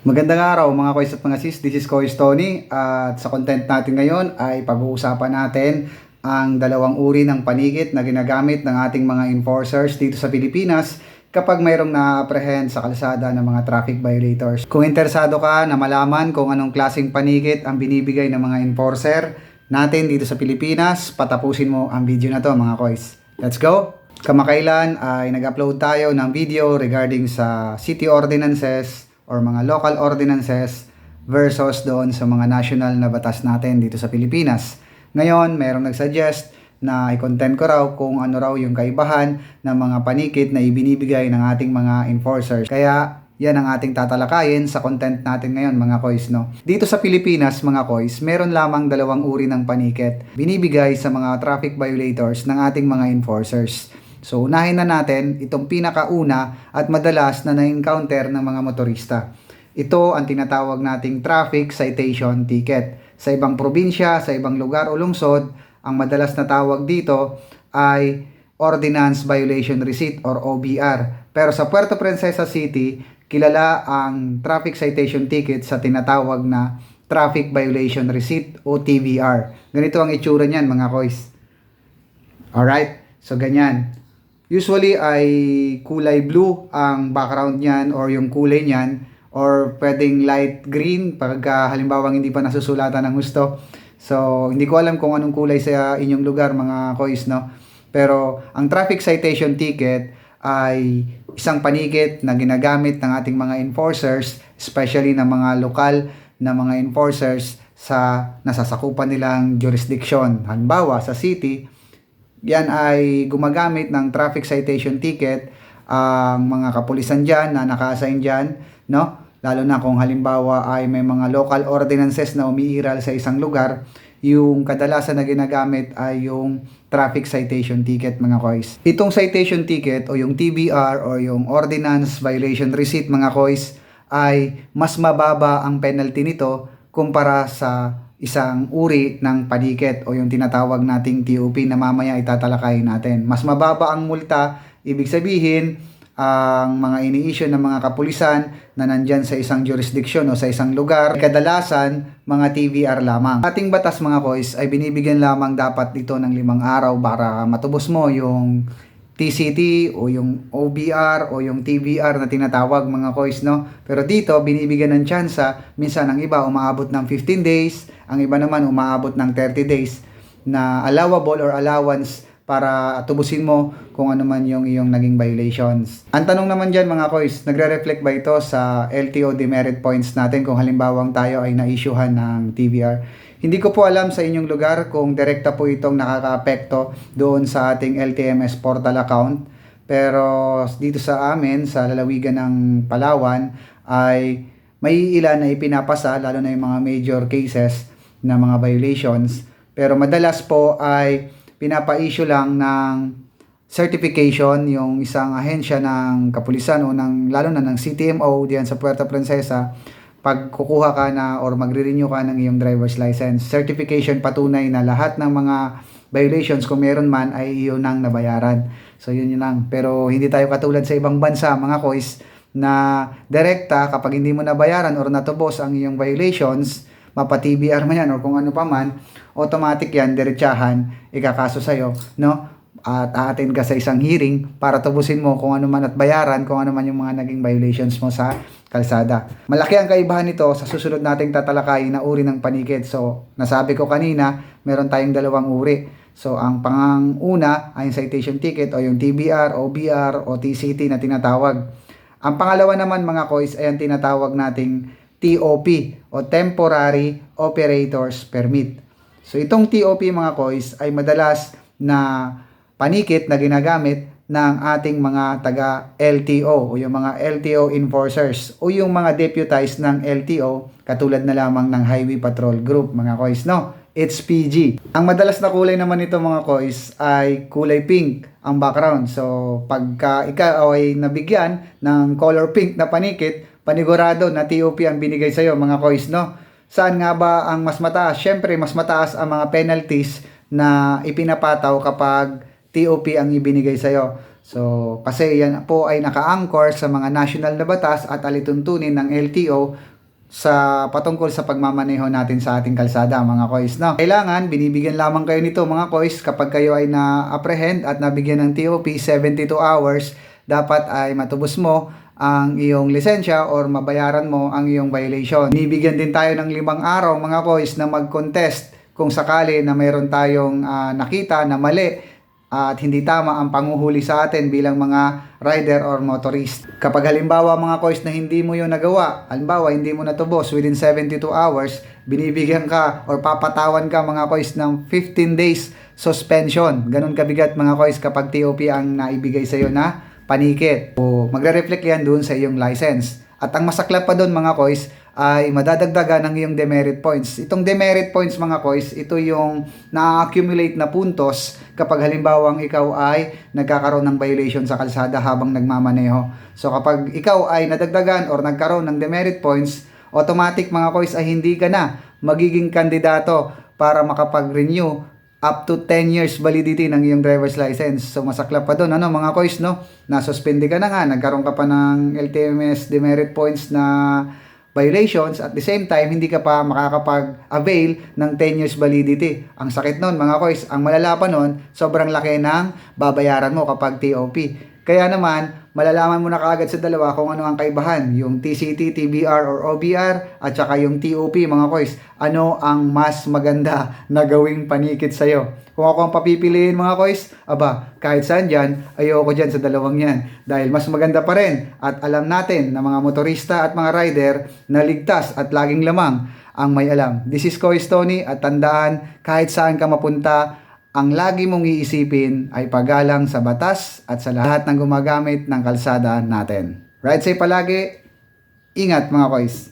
Magandang araw mga kois at mga sis, this is Kois Tony at sa content natin ngayon ay pag-uusapan natin ang dalawang uri ng panigit na ginagamit ng ating mga enforcers dito sa Pilipinas kapag mayroong na-apprehend sa kalsada ng mga traffic violators. Kung interesado ka na malaman kung anong klaseng panigit ang binibigay ng mga enforcer natin dito sa Pilipinas, patapusin mo ang video na to mga kois. Let's go! Kamakailan ay nag-upload tayo ng video regarding sa city ordinances or mga local ordinances versus doon sa mga national na batas natin dito sa Pilipinas. Ngayon, mayroong nag-suggest na i-content ko raw kung ano raw yung kaibahan ng mga panikit na ibinibigay ng ating mga enforcers. Kaya yan ang ating tatalakayin sa content natin ngayon mga kois no. Dito sa Pilipinas mga kois, meron lamang dalawang uri ng panikit binibigay sa mga traffic violators ng ating mga enforcers. So unahin na natin itong pinakauna at madalas na na-encounter ng mga motorista. Ito ang tinatawag nating traffic citation ticket. Sa ibang probinsya, sa ibang lugar o lungsod, ang madalas na tawag dito ay Ordinance Violation Receipt or OBR. Pero sa Puerto Princesa City, kilala ang traffic citation ticket sa tinatawag na Traffic Violation Receipt o TVR. Ganito ang itsura niyan mga kois. Alright? So ganyan. Usually ay kulay blue ang background niyan or yung kulay niyan or pwedeng light green pag uh, halimbawa hindi pa nasusulatan ng gusto. So, hindi ko alam kung anong kulay sa inyong lugar mga kois, no? Pero ang traffic citation ticket ay isang panigit na ginagamit ng ating mga enforcers, especially ng mga lokal na mga enforcers sa nasasakupan nilang jurisdiction. Halimbawa, sa city, yan ay gumagamit ng traffic citation ticket ang mga kapulisan dyan na naka-assign dyan, no? Lalo na kung halimbawa ay may mga local ordinances na umiiral sa isang lugar, yung kadalasan na ginagamit ay yung traffic citation ticket mga kois. Itong citation ticket o yung TBR o yung Ordinance Violation Receipt mga kois ay mas mababa ang penalty nito kumpara sa isang uri ng paniket o yung tinatawag nating TOP na mamaya itatalakayin natin. Mas mababa ang multa, ibig sabihin, ang mga ini-issue ng mga kapulisan na nandyan sa isang jurisdiction o sa isang lugar, kadalasan mga TVR lamang. Ating batas mga kois ay binibigyan lamang dapat dito ng limang araw para matubos mo yung TCT o yung OBR o yung TVR na tinatawag mga kois no. Pero dito binibigyan ng tsansa, minsan ang iba umaabot ng 15 days, ang iba naman umaabot ng 30 days na allowable or allowance para tubusin mo kung ano man yung iyong naging violations. Ang tanong naman dyan mga kois, nagre-reflect ba ito sa LTO demerit points natin kung halimbawang tayo ay na-issuehan ng TVR? Hindi ko po alam sa inyong lugar kung direkta po itong nakakaapekto doon sa ating LTMS portal account. Pero dito sa amin, sa lalawigan ng Palawan, ay may ilan na ipinapasa, lalo na yung mga major cases na mga violations. Pero madalas po ay pinapa-issue lang ng certification yung isang ahensya ng kapulisan o ng, lalo na ng CTMO diyan sa Puerto Princesa pag kukuha ka na or magre-renew ka ng iyong driver's license. Certification patunay na lahat ng mga violations kung meron man ay iyon nang nabayaran. So yun yun lang. Pero hindi tayo katulad sa ibang bansa mga kois na direkta kapag hindi mo nabayaran or natubos ang iyong violations, mapa-TBR man yan or kung ano pa man, automatic yan, diretsahan, ikakaso sa'yo, no? At aatin ka sa isang hearing para tubusin mo kung ano man at bayaran kung ano man yung mga naging violations mo sa kalsada. Malaki ang kaibahan nito sa susunod nating tatalakayin na uri ng panikit. So, nasabi ko kanina, meron tayong dalawang uri. So, ang panguna ay yung citation ticket o yung TBR, OBR o TCT na tinatawag. Ang pangalawa naman mga kois ay ang tinatawag nating TOP o Temporary Operators Permit. So, itong TOP mga kois ay madalas na panikit na ginagamit ng ating mga taga LTO o yung mga LTO enforcers o yung mga deputized ng LTO katulad na lamang ng Highway Patrol Group mga kois no? It's PG ang madalas na kulay naman nito mga kois ay kulay pink ang background. So pagka ikaw ay nabigyan ng color pink na panikit panigurado na TOP ang binigay sa iyo mga kois no? Saan nga ba ang mas mataas? Syempre mas mataas ang mga penalties na ipinapataw kapag TOP ang ibinigay sa'yo. So, kasi yan po ay naka-anchor sa mga national na batas at alituntunin ng LTO sa patungkol sa pagmamaneho natin sa ating kalsada mga kois no. Kailangan binibigyan lamang kayo nito mga kois kapag kayo ay na-apprehend at nabigyan ng TOP 72 hours dapat ay matubos mo ang iyong lisensya or mabayaran mo ang iyong violation. Bibigyan din tayo ng limang araw mga kois na mag-contest kung sakali na mayroon tayong ah, nakita na mali at hindi tama ang panguhuli sa atin bilang mga rider or motorist. Kapag halimbawa mga kois na hindi mo yung nagawa, halimbawa hindi mo natubos within 72 hours, binibigyan ka or papatawan ka mga kois ng 15 days suspension. Ganun kabigat mga kois kapag TOP ang naibigay sa iyo na panikit. O magre-reflect yan doon sa iyong license. At ang masaklap pa doon mga kois ay madadagdagan ng iyong demerit points. Itong demerit points mga kois, ito yung na-accumulate na puntos kapag halimbawang ikaw ay nagkakaroon ng violation sa kalsada habang nagmamaneho. So kapag ikaw ay nadagdagan or nagkaroon ng demerit points, automatic mga kois ay hindi ka na magiging kandidato para makapag-renew up to 10 years validity ng iyong driver's license. So masaklap pa doon ano mga kois no. Nasuspende ka na nga, nagkaroon ka pa ng LTMS demerit points na violations at the same time hindi ka pa makakapag-avail ng 10 years validity. Ang sakit nun mga kois, ang malala pa nun, sobrang laki ng babayaran mo kapag TOP. Kaya naman, malalaman mo na kaagad sa dalawa kung ano ang kaibahan, yung TCT, TBR or OBR at saka yung TOP mga kois. Ano ang mas maganda na gawing panikit sa'yo? Kung ako ang papipiliin mga kois, aba, kahit saan dyan, ayoko dyan sa dalawang yan. Dahil mas maganda pa rin at alam natin na mga motorista at mga rider na ligtas at laging lamang ang may alam. This is Kois Tony at tandaan kahit saan ka mapunta, ang lagi mong iisipin ay pagalang sa batas at sa lahat ng gumagamit ng kalsada natin. Ride safe palagi. Ingat mga kois.